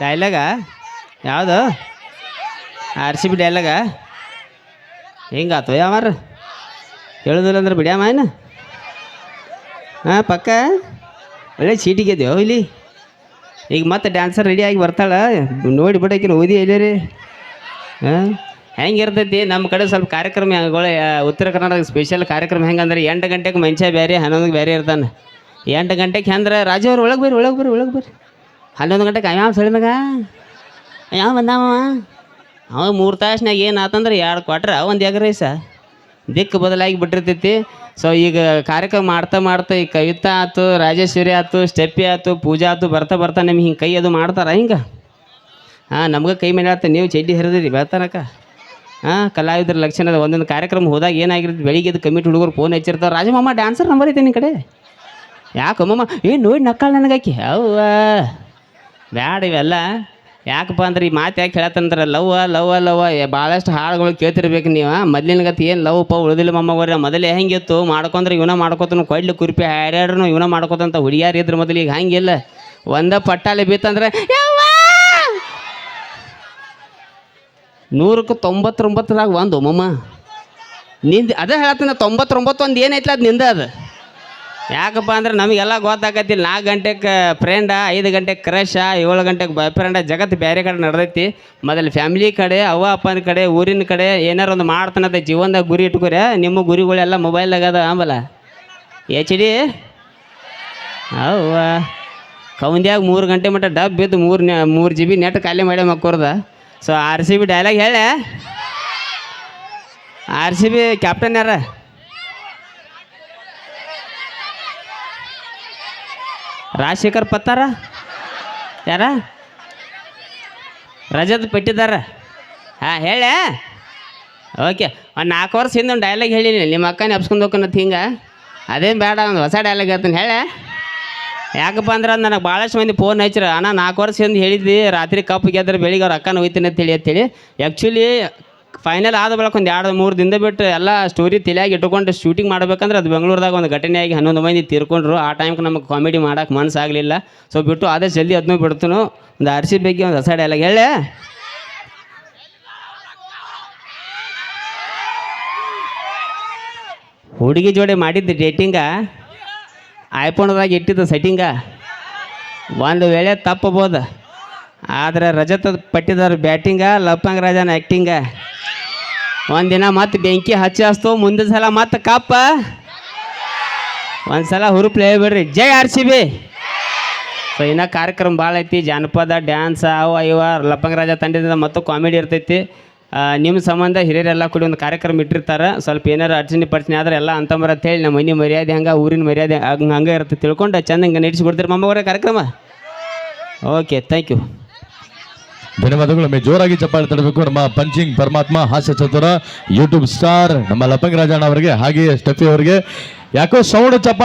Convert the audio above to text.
ಡೈಲಾಗ ಯಾವುದು? R C B dialogue ಹಿಂಗಾತು ಯಾವಾರ ಹೇಳುದಿಲ್ಲ ಅಂದ್ರೆ ಬಿಡ್ಯಾಮ ಏನು ಹಾಂ, ಪಕ್ಕ? ಒಳ್ಳೆ ಚೀಟಿಗೆದೇವು ಇಲ್ಲಿ? ಈಗ ಮತ್ತೆ ಡ್ಯಾನ್ಸರ್ ರೆಡಿಯಾಗಿ ಬರ್ತಾಳೆ? ನೋಡಿ ಬಿಡಕಿನ ಓದಿ ಎಲ್ಲರಿ? ಹಾಂ? ಹೆಂಗಿರ್ತೈತಿ ನಮ್ಮ ಕಡೆ ಸ್ವಲ್ಪ ಕಾರ್ಯಕ್ರಮ ಉತ್ತರ ಕರ್ನಾಟಕ ಸ್ಪೆಷಲ್ ಕಾರ್ಯಕ್ರಮ ಹೆಂಗಂದ್ರೆ ಎಂಟು ಗಂಟೆಗೆ ಮನುಷ್ಯ ಬೇರೆ ಹನ್ನೊಂದಕ್ಕೆ ಬೇರೆ ಇರ್ತಾನೆ. ಎಂಟು ಗಂಟೆಗೆ ಹೆಂದ್ರೆ? ರಾಜವ್ರು ಒಳಗೆ ಬರ್ರಿ ಒಳಗೆ ಬರ್ರಿ ಒಳಗೆ ಬರ್ರಿ. ಹನ್ನೊಂದು ಗಂಟೆಗೆ ಯಾವ ಸಳಿದಾಗ ಯಾವ ಬಂದಾವ ಅವ? ಮೂರು ತಾಸ್ನಾಗ ಏನು ಆತಂದ್ರೆ ಎರಡು ಕ್ವಾಟ್ರ ಒಂದು ಎಗ್ ರೈಸ. ದಿಕ್ಕು ಬದಲಾಗಿ ಬಿಟ್ಟಿರ್ತೈತಿ. ಸೊ ಈಗ ಕಾರ್ಯಕ್ರಮ ಮಾಡ್ತಾ ಮಾಡ್ತಾ ಈ ಕವಿತಾ ಆಯ್ತು ರಾಜೇಶ್ವರಿ ಆಯ್ತು ಸ್ಟೆಪ್ಪಿ ಆಯ್ತು ಪೂಜಾ ಆಯ್ತು ಬರ್ತಾ ಬರ್ತಾ ನಿಮ್ಗೆ ಹಿಂಗೆ ಕೈ ಅದು ಮಾಡ್ತಾರ ಹಿಂಗೆ? ಹಾಂ, ನಮ್ಗೆ ಕೈ ಮೇಲೆ ಆಡ್ತಾ ನೀವು ಚಡ್ಡಿ ಹರಿದಿರಿ ಬರ್ತಾನಕ್ಕ ಹಾಂ, ಕಲಾವಿದ್ರ ಲಕ್ಷಣ ಅದ ಒಂದೊಂದು ಕಾರ್ಯಕ್ರಮ ಹೋದಾಗ ಏನಾಗಿರುತ್ತೆ? ಬೆಳಿಗ್ಗೆ ಅದು ಕಮಿಟಿ ಹುಡುಗರು ಫೋನ್ ಹಚ್ಚಿರ್ತಾರೆ, ರಾಜಮಮ್ಮ ಡ್ಯಾನ್ಸರ್ ನಂಬರ್ ಐತೆ ನಿನ್ನ ಕಡೆ? ಯಾಕಮ್ಮಮ್ಮ ಏನು ನೋಡಿ ನಕ್ಕಳ ನನಗಾಕಿ. ಅವ್ವ. ಬ್ಯಾಡ ಇವೆಲ್ಲ. ಯಾಕಪ್ಪ ಅಂದ್ರೆ ಈ ಮಾತು ಯಾಕೆ ಹೇಳತ್ತಂದ್ರೆ ಲವ್ ಲವ್ ಲವ್ ಭಾಳಷ್ಟು ಹಾಡುಗಳು ಕೇಳ್ತಿರ್ಬೇಕು ನೀವು. ಮೊದ್ಲಿನ ಗತಿ ಏನು ಲವ್ ಪ, ಉಳಿದಿಲ್ಲ ಮೊಮ್ಮಗೋರಿ ಮೊದಲೇ ಹೆಂಗಿತ್ತು? ಮಾಡ್ಕೊಂಡ್ರೆ ಇವನ ಮಾಡ್ಕೊತನು ಕೊಡ್ಲಿ ಕುರ್ಪಿ ಹಾಡ್ಯಾಡ್ರು ಇವನ ಮಾಡ್ಕೊತಂತ ಹುಡುಗಿಯಾರು ಇದ್ರ ಮೊದಲು, ಈಗ ಹಂಗಿಲ್ಲ. ಒಂದ ಪಟ್ಟಾಲೆ ಬಿತ್ತಂದ್ರೆ ಯವ್ವಾ! ನೂರಕ್ಕೆ ತೊಂಬತ್ತೊಂಬತ್ತರಾಗ ಒಂದು ಮಮ್ಮ ನಿಂದ, ಅದೇ ಹೇಳತ್ತ ತೊಂಬತ್ತೊಂಬತ್ತು ಒಂದು ಏನೈತ್ಲ ಅದು ನಿಂದ ಅದು? ಯಾಕಪ್ಪ ಅಂದ್ರೆ ನಮಗೆಲ್ಲ ಗೊತ್ತಾಕತಿ ನಾಲ್ಕು ಗಂಟೆಗೆ ಫ್ರೆಂಡ ಐದು ಗಂಟೆಗೆ ಕ್ರಶ ಏಳು ಗಂಟೆಗೆ ಬಾಯ್ ಫ್ರೆಂಡ ಜಗತ್ತು ಬೇರೆ ಕಡೆ ನಡೆದೈತಿ. ಮೊದಲು ಫ್ಯಾಮಿಲಿ ಕಡೆ, ಅವ್ವ, ಅಪ್ಪನ ಕಡೆ, ಊರಿನ ಕಡೆ ಏನಾರು ಒಂದು ಮಾಡ್ತಾನದ ಜೀವನದಾಗ ಗುರಿ ಇಟ್ಕೊರೆ, ನಿಮ್ಮ ಗುರಿಗಳೆಲ್ಲ ಮೊಬೈಲ್ದಾಗ ಅದ ಆಂಬಲ ಎಚ್ ಡಿ ಅವ್ವ. ಕೌಂದ್ಯಾಗ ಮೂರು ಗಂಟೆ ಮಟ್ಟ ಡಬ್ ಬಿದ್ದು ಮೂರು ಮೂರು ಜಿ ಬಿ ನೆಟ್ ಖಾಲಿ ಮಾಡಿ ಮಕ್ಕೋರ್ದ. So R C B dialogue ಹೇಳ ಆರ್ ಸಿ ಬಿ ಕ್ಯಾಪ್ಟನ್ ಯಾರ? ರಾಜಶೇಖರ್ ಪತ್ತಾರ? ಯಾರ? ರಜದ ಪೆಟ್ಟಿದಾರ? ಹಾಂ, ಹೇಳ. ಓಕೆ, ಒಂದು ನಾಲ್ಕು ವರ್ಷ ಹಿಂದೆ ಒಂದು ಡೈಲಾಗ್ ಹೇಳಿನಿ. ನಿಮ್ಮ ಅಕ್ಕ ನೆಪ್ಸ್ಕೊಂಡು ಹೋಗ್ಕೊನತ್ ಹಿಂಗೆ. ಅದೇನು ಬೇಡ, ಒಂದು ಹೊಸ ಡೈಲಾಗ್ ಹೇಳ್ತೀನಿ, ಹೇಳಿ. ಯಾಕಪ್ಪ ಅಂದ್ರೆ ಅದು ನನಗೆ ಭಾಳಷ್ಟು ಮಂದಿ ಫೋನ್ ಹಚ್ಚಿರ. ಅಣ್ಣ, ನಾಲ್ಕು ವರ್ಷ ಹಿಂದೆ ಹೇಳಿದ್ವಿ ರಾತ್ರಿ ಕಪ್ಪು ಗೆದ್ರೆ ಬೆಳಿಗ್ಗೆ ಅವ್ರ ಅಕ್ಕನ ಹೋಯ್ತೀನಿ ಅಂತೇಳಿ ಅಂತೇಳಿ. ಆ್ಯಕ್ಚುಲಿ ಫೈನಲ್ ಆದ ಬಳಿಕ ಒಂದು ಎರಡು, ಮೂರು ದಿನ ಬಿಟ್ಟು ಎಲ್ಲ ಸ್ಟೋರಿ ತಲೆಯಾಗಿ ಇಟ್ಕೊಂಡು ಶೂಟಿಂಗ್ ಮಾಡಬೇಕಂದ್ರೆ ಅದು ಬೆಂಗಳೂರದಾಗ ಒಂದು ಘಟನೆಯಾಗಿ ಹನ್ನೊಂದು ಮಂದಿ ತೀರ್ಕೊಂಡ್ರು. ಆ ಟೈಮ್ಗೆ ನಮಗೆ ಕಾಮಿಡಿ ಮಾಡೋಕೆ ಮನಸ್ಸಾಗಲಿಲ್ಲ ಸೊ ಬಿಟ್ಟು ಅದೇ ಜಲ್ದಿ ಅದನ್ನೂ ಬಿಡ್ತನು. ಒಂದು ಅರಿಸಿ ಬಗ್ಗೆ, ಒಂದು ಹೊಸ ಡೈಲಾಗ್ ಹೇಳೆ ಹುಡುಗಿ ಜೋಡಿ ಮಾಡಿದ್ದು ಡೇಟಿಂಗ ಐಫೋನ್ದಾಗ ಇಟ್ಟಿದ್ದು ಸೆಟ್ಟಿಂಗ ಒಂದು ವೇಳೆ ತಪ್ಪಬೋದು. ಆದರೆ ರಜತ ಪಟ್ಟಿದಾರ ಬ್ಯಾಟಿಂಗ ಲಪ್ಪಂಗ ರಾಜನ ಆ್ಯಕ್ಟಿಂಗ ಒಂದಿನ ಮತ್ತೆ ಬೆಂಕಿ ಹಚ್ಚಿ ಹಚ್ತು ಮುಂದಿನ ಸಲ ಮತ್ತೆ ಕಪ್ಪ. ಒಂದ್ಸಲ ಹುರುಪ್ಲೆ ಬಿಡ್ರಿ. ಜೈ ಆರ್ ಸಿ ಬಿ. ಸೊ ಇನ್ನ ಕಾರ್ಯಕ್ರಮ ಭಾಳ ಐತಿ. ಜಾನಪದ, ಡ್ಯಾನ್ಸ್ ಅವ ಇವ ಲಪ್ಪಂಗ ರಾಜ ತಂಡದಿಂದ ಮತ್ತು ಕಾಮಿಡಿ ಇರ್ತೈತಿ. ನಿಮ್ಮ ಸಂಬಂಧ ಹಿರಿಯರೆಲ್ಲ ಕೂಡಿ ಒಂದು ಕಾರ್ಯಕ್ರಮ ಇಟ್ಟಿರ್ತಾರೆ. ಸ್ವಲ್ಪ ಏನಾರು ಅರ್ಚನೆ ಪರ್ಚನೆ ಆದ್ರೆ ಎಲ್ಲ ಅಂತಂಬರ ಅಂತ ಹೇಳಿ ನಮ್ಮ ಮನೆ ಮರ್ಯಾದೆ ಹಂಗೆ, ಊರಿನ ಮರ್ಯಾದೆ ಹಂಗೆ ಹಂಗೆ ಇರುತ್ತೆ ತಿಳ್ಕೊಂಡು ಚಂದಂಗೆ ನಡೆಸಿಕೊಡ್ತೀರಿ ಮಮ್ಮವರೇ ಕಾರ್ಯಕ್ರಮ? ಓಕೆ ಥ್ಯಾಂಕ್ ಯು ಧನ್ಯವಾದಗಳು. ಒಮ್ಮೆ ಜೋರಾಗಿ ಚಪ್ಪಾಳೆ ತಡಬೇಕು ನಮ್ಮ ಪಂಚಿಂಗ್ ಪರಮಾತ್ಮ, ಹಾಸ್ಯ ಚತುರ ಯೂಟ್ಯೂಬ್ ಸ್ಟಾರ್ ನಮ್ಮ ಲಪಂಗ್ ರಾಜಣ್ಣ ಅವರಿಗೆ ಹಾಗೆಯೇ ಸ್ಟಫಿ ಅವರಿಗೆ. ಯಾಕೋ ಸೌಂಡ್ ಚಪ್ಪಾಳೆ